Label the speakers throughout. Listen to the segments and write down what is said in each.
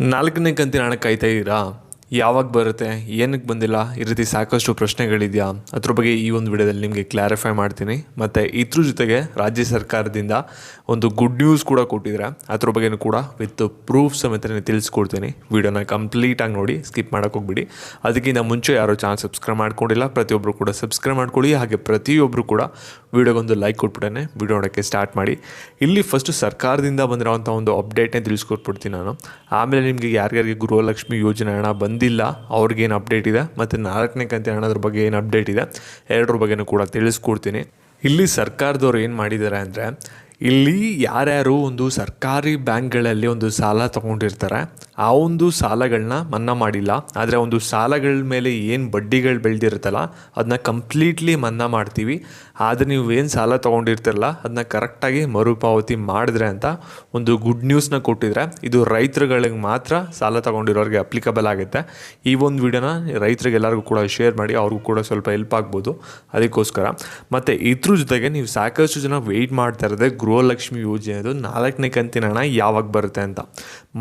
Speaker 1: ನಾಲ್ಕನೇ ಕಂತಿನ ಹಣ ಕಾಯ್ತಾ ಇದ್ದೀರಾ? ಯಾವಾಗ ಬರುತ್ತೆ, ಏನಕ್ಕೆ ಬಂದಿಲ್ಲ, ಈ ರೀತಿ ಸಾಕಷ್ಟು ಪ್ರಶ್ನೆಗಳಿದೆಯಾ? ಅದ್ರ ಬಗ್ಗೆ ಈ ಒಂದು ವಿಡಿಯೋದಲ್ಲಿ ನಿಮಗೆ ಕ್ಲಾರಿಫೈ ಮಾಡ್ತೀನಿ. ಮತ್ತು ಇದ್ರ ಜೊತೆಗೆ ರಾಜ್ಯ ಸರ್ಕಾರದಿಂದ ಒಂದು ಗುಡ್ ನ್ಯೂಸ್ ಕೂಡ ಕೊಟ್ಟಿದ್ದಾರೆ ಅದ್ರ ಬಗ್ಗೆನೂ ಕೂಡ ವಿತ್ ಪ್ರೂಫ್ ಸಮೇತ ತಿಳಿಸ್ಕೊಡ್ತೀನಿ. ವಿಡಿಯೋನ ಕಂಪ್ಲೀಟಾಗಿ ನೋಡಿ ಸ್ಕಿಪ್ ಹೋಗ್ಬಿಡಿ. ಅದಕ್ಕಿಂತ ಮುಂಚೆ ಯಾರೋ ಚಾನಲ್ ಸಬ್ಸ್ಕ್ರೈಬ್ ಮಾಡ್ಕೊಂಡಿಲ್ಲ ಪ್ರತಿಯೊಬ್ಬರು ಕೂಡ ಸಬ್ಸ್ಕ್ರೈಬ್ ಮಾಡ್ಕೊಳ್ಳಿ. ಹಾಗೆ ಪ್ರತಿಯೊಬ್ಬರು ಕೂಡ ವಿಡಿಯೋಗೊಂದು ಲೈಕ್ ಕೊಟ್ಬಿಟ್ಟೆ ವಿಡಿಯೋ ನೋಡೋಕ್ಕೆ ಸ್ಟಾರ್ಟ್ ಮಾಡಿ. ಇಲ್ಲಿ ಫಸ್ಟು ಸರ್ಕಾರದಿಂದ ಬಂದಿರೋವಂಥ ಒಂದು ಅಪ್ಡೇಟ್ನೇ ತಿಳಿಸ್ಕೊಟ್ಬಿಡ್ತೀನಿ ನಾನು. ಆಮೇಲೆ ನಿಮಗೆ ಯಾರ್ಯಾರಿಗೆ ಗೃಹಲಕ್ಷ್ಮಿ ಯೋಜನೆ ಹಣ ಬಂದಿಲ್ಲ ಅವ್ರಿಗೇನು ಅಪ್ಡೇಟ್ ಇದೆ? ಮತ್ತು ನಾಲ್ಕನೇ ಕಂತಿನ ಹಣದ್ರ ಬಗ್ಗೆ ಏನು ಅಪ್ಡೇಟ್ ಇದೆ? ಎರಡರ ಬಗ್ಗೆನೂ ಕೂಡ ತಿಳಿಸ್ಕೊಡ್ತೀನಿ. ಇಲ್ಲಿ ಸರ್ಕಾರದವ್ರು ಏನು ಮಾಡಿದ್ದಾರೆ ಅಂದರೆ ಇಲ್ಲಿ ಯಾರ್ಯಾರು ಒಂದು ಸರ್ಕಾರಿ ಬ್ಯಾಂಕ್ಗಳಲ್ಲಿ ಒಂದು ಸಾಲ ತೊಗೊಂಡಿರ್ತಾರೆ, ಆ ಒಂದು ಸಾಲಗಳನ್ನ ಮನ್ನಾ ಮಾಡಿಲ್ಲ. ಆದರೆ ಒಂದು ಸಾಲಗಳ ಮೇಲೆ ಏನು ಬಡ್ಡಿಗಳು ಬೆಳೆದಿರುತ್ತಲ್ಲ ಅದನ್ನ ಕಂಪ್ಲೀಟ್ಲಿ ಮನ್ನಾ ಮಾಡ್ತೀವಿ. ಆದರೆ ನೀವು ಏನು ಸಾಲ ತೊಗೊಂಡಿರ್ತಿರಲ್ಲ ಅದನ್ನ ಕರೆಕ್ಟಾಗಿ ಮರುಪಾವತಿ ಮಾಡಿದ್ರೆ ಅಂತ ಒಂದು ಗುಡ್ ನ್ಯೂಸ್ನ ಕೊಟ್ಟಿದ್ರೆ, ಇದು ರೈತರುಗಳಿಗೆ ಮಾತ್ರ ಸಾಲ ತೊಗೊಂಡಿರೋರಿಗೆ ಅಪ್ಲಿಕಬಲ್ ಆಗುತ್ತೆ. ಈ ಒಂದು ವಿಡಿಯೋನ ರೈತರಿಗೆ ಎಲ್ಲರಿಗೂ ಕೂಡ ಶೇರ್ ಮಾಡಿ, ಅವ್ರಿಗೂ ಕೂಡ ಸ್ವಲ್ಪ ಹೆಲ್ಪ್ ಆಗ್ಬೋದು. ಅದಕ್ಕೋಸ್ಕರ. ಮತ್ತು ಇದ್ರ ಜೊತೆಗೆ ನೀವು ಸಾಕಷ್ಟು ಜನ ವೆಯ್ಟ್ ಮಾಡ್ತಾ ಇರೋದೇ ಗೃಹಲಕ್ಷ್ಮಿ ಯೋಜನೆದು ನಾಲ್ಕನೇ ಕಂತಿನ ಹಣ ಯಾವಾಗ ಬರುತ್ತೆ ಅಂತ.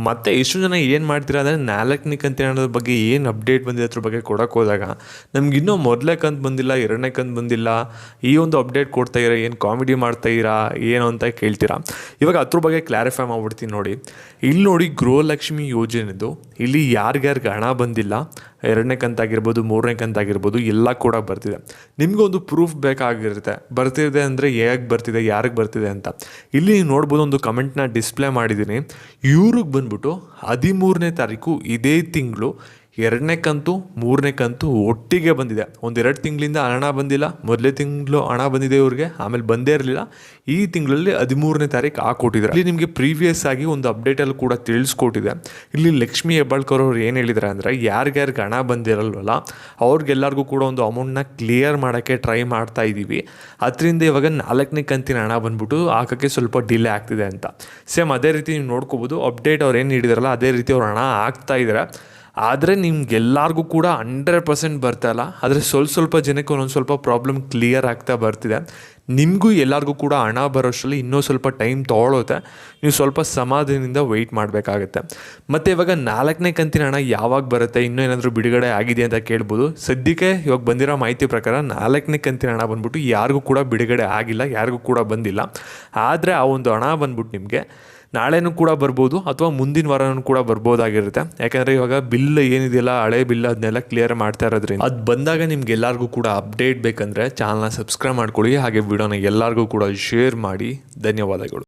Speaker 1: ಮತ್ತೆ ಎಷ್ಟು ಜನ ಏನು ಮಾಡ್ತೀರಾ ಅಂದರೆ ನಾಲ್ಕನೇ ಕಂತಿನ ಹಣದ ಬಗ್ಗೆ ಏನು ಅಪ್ಡೇಟ್ ಬಂದಿದೆ ಅದ್ರ ಬಗ್ಗೆ ಕೊಡೋಕೆ ಹೋದಾಗ ನಮ್ಗೆ ಇನ್ನೂ ಮೊದಲೇ ಕಂತು ಬಂದಿಲ್ಲ, ಎರಡನೇ ಕಂತು ಬಂದಿಲ್ಲ. ಈ ಒಂದು ಅಪ್ಡೇಟ್ ಕೊಡ್ತಾ ಇರೋ, ಏನು ಕಾಮಿಡಿ ಮಾಡ್ತಾ ಇರಾ, ಏನು ಅಂತ ಕೇಳ್ತೀರಾ. ಇವಾಗ ಅದ್ರ ಬಗ್ಗೆ ಕ್ಲಾರಿಫೈ ಮಾಡ್ಬಿಡ್ತೀನಿ ನೋಡಿ. ಇಲ್ಲಿ ನೋಡಿ ಗೃಹಲಕ್ಷ್ಮಿ ಯೋಜನೆದು ಇಲ್ಲಿ ಯಾರಿಗ್ಯಾರಿಗೆ ಹಣ ಬಂದಿಲ್ಲ, ಎರಡನೇ ಕಂತಾಗಿರ್ಬೋದು ಮೂರನೇ ಕಂತಾಗಿರ್ಬೋದು ಎಲ್ಲ ಕೂಡ ಬರ್ತಿದೆ. ನಿಮಗೊಂದು ಪ್ರೂಫ್ ಬೇಕಾಗಿರುತ್ತೆ. ಬರ್ತಿದೆ ಅಂದರೆ ಹೇಗೆ ಬರ್ತಿದೆ, ಯಾರಿಗೆ ಬರ್ತಿದೆ ಅಂತ. ಇಲ್ಲಿ ನೀವು ನೋಡ್ಬೋದು ಒಂದು ಕಮೆಂಟ್ನ ಡಿಸ್ಪ್ಲೇ ಮಾಡಿದ್ದೀನಿ. ಇವ್ರಿಗೆ ಬಂದ್ಬಿಟ್ಟು ಹದಿಮೂರನೇ ತಾರೀಕು ಇದೇ ತಿಂಗಳು ಎರಡನೇ ಕಂತು, ಮೂರನೇ ಕಂತು ಒಟ್ಟಿಗೆ ಬಂದಿದೆ. ಒಂದೆರಡು ತಿಂಗಳಿಂದ ಹಣ ಬಂದಿಲ್ಲ. ಮೊದಲೇ ತಿಂಗಳು ಹಣ ಬಂದಿದೆ ಇವ್ರಿಗೆ. ಆಮೇಲೆ ಬಂದೇ ಇರಲಿಲ್ಲ. ಈ ತಿಂಗಳಲ್ಲಿ ಹದಿಮೂರನೇ ತಾರೀಕು ಹಾಕೊಟ್ಟಿದ್ದಾರೆ ಇಲ್ಲಿ ನಿಮಗೆ ಪ್ರೀವಿಯಸ್ ಆಗಿ ಒಂದು ಅಪ್ಡೇಟಲ್ಲಿ ಕೂಡ ತಿಳಿಸ್ಕೊಟ್ಟಿದೆ. ಇಲ್ಲಿ ಲಕ್ಷ್ಮಿ ಹೆಬ್ಬಾಳ್ಕರ್ ಅವ್ರು ಏನು ಹೇಳಿದ್ದಾರೆ ಅಂದರೆ, ಯಾರಿಗ್ಯಾರಿಗೆ ಹಣ ಬಂದಿರಲ್ವಲ್ಲ, ಅವ್ರಿಗೆಲ್ಲರಿಗೂ ಕೂಡ ಒಂದು ಅಮೌಂಟ್ನ ಕ್ಲಿಯರ್ ಮಾಡೋಕ್ಕೆ ಟ್ರೈ ಮಾಡ್ತಾ ಇದ್ದೀವಿ ಅದರಿಂದ ಇವಾಗ ನಾಲ್ಕನೇ ಕಂತಿನ ಹಣ ಬಂದ್ಬಿಟ್ಟು ಹಾಕೋಕ್ಕೆ ಸ್ವಲ್ಪ ಡಿಲೇ ಆಗ್ತಿದೆ ಅಂತ. ಸೇಮ್ ಅದೇ ರೀತಿ ನೀವು ನೋಡ್ಕೋಬೋದು. ಅಪ್ಡೇಟ್ ಅವ್ರು ಏನು ನೀಡಿದಾರಲ್ಲ ಅದೇ ರೀತಿ ಅವ್ರು ಹಣ ಹಾಕ್ತಾ ಇದ್ದಾರೆ ಆದರೆ ನಿಮ್ಗೆಲ್ಲರಿಗೂ ಕೂಡ ಹಂಡ್ರೆಡ್ ಪರ್ಸೆಂಟ್ ಬರ್ತಾ ಇಲ್ಲ. ಆದರೆ ಸ್ವಲ್ಪ ಸ್ವಲ್ಪ ಜನಕ್ಕೆ ಒಂದೊಂದು ಸ್ವಲ್ಪ ಪ್ರಾಬ್ಲಮ್ ಕ್ಲಿಯರ್ ಆಗ್ತಾ ಬರ್ತಿದೆ. ನಿಮಗೂ ಎಲ್ಲರಿಗೂ ಕೂಡ ಹಣ ಬರೋಷ್ಟರಲ್ಲಿ ಇನ್ನೂ ಸ್ವಲ್ಪ ಟೈಮ್ ತೊಗೊಳುತ್ತೆ. ನೀವು ಸ್ವಲ್ಪ ಸಮಾಧಾನದಿಂದ ವೆಯ್ಟ್ ಮಾಡಬೇಕಾಗತ್ತೆ. ಮತ್ತು ಇವಾಗ ನಾಲ್ಕನೇ ಕಂತಿನ ಹಣ ಯಾವಾಗ ಬರುತ್ತೆ, ಇನ್ನೂ ಏನಾದರೂ ಬಿಡುಗಡೆ ಆಗಿದೆ ಅಂತ ಕೇಳ್ಬೋದು. ಸದ್ಯಕ್ಕೆ ಇವಾಗ ಬಂದಿರೋ ಮಾಹಿತಿ ಪ್ರಕಾರ ನಾಲ್ಕನೇ ಕಂತಿನ ಹಣ ಬಂದ್ಬಿಟ್ಟು ಯಾರಿಗೂ ಕೂಡ ಬಿಡುಗಡೆ ಆಗಿಲ್ಲ, ಯಾರಿಗೂ ಕೂಡ ಬಂದಿಲ್ಲ. ಆದರೆ ಆ ಒಂದು ಹಣ ಬಂದ್ಬಿಟ್ಟು ನಿಮಗೆ ನಾಳೆನೂ ಕೂಡ ಬರ್ಬೋದು ಅಥವಾ ಮುಂದಿನ ವಾರನೂ ಕೂಡ ಬರ್ಬೋದಾಗಿರುತ್ತೆ. ಯಾಕಂದರೆ ಇವಾಗ ಬಿಲ್ ಏನಿದೆಯಲ್ಲ, ಹಳೆ ಬಿಲ್ ಅದನ್ನೆಲ್ಲ ಕ್ಲಿಯರ್ ಮಾಡ್ತಾ ಇರೋದ್ರಿಂದ. ಅದು ಬಂದಾಗ ನಿಮ್ಗೆ ಎಲ್ಲರಿಗೂ ಕೂಡ ಅಪ್ಡೇಟ್ ಬೇಕಂದರೆ ಚಾನಲ್ನ ಸಬ್ಸ್ಕ್ರೈಬ್ ಮಾಡ್ಕೊಳ್ಳಿ. ಹಾಗೆ ವಿಡಿಯೋನ ಎಲ್ಲರಿಗೂ ಕೂಡ ಶೇರ್ ಮಾಡಿ. ಧನ್ಯವಾದಗಳು.